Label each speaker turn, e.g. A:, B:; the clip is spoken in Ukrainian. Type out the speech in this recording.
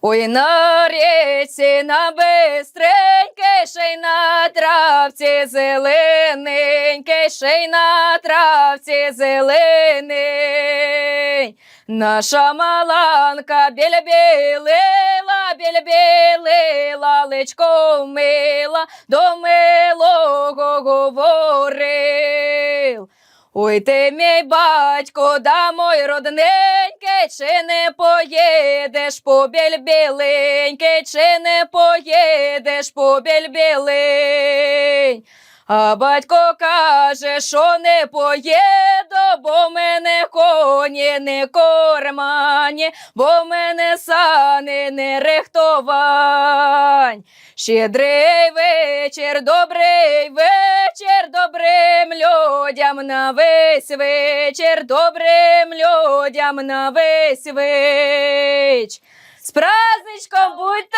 A: Ой, на річці, на бистреньке, ще й на травці зелененьке, ще й на травці зелений. Наша маланка біля білила, біля білила, личко мила, до милого говорив. Ой, ти мій батько, да мой родненький, чи не поїдеш по біль біленький, чи не поїдеш по біль білень. А батько каже, що не поїду, бо мене коні не кормані, бо мене сани не рихтовань. Щедрий вечір, добрий вечір, людям на весь вечір, добрим людям на весь вечір. З праздничком будь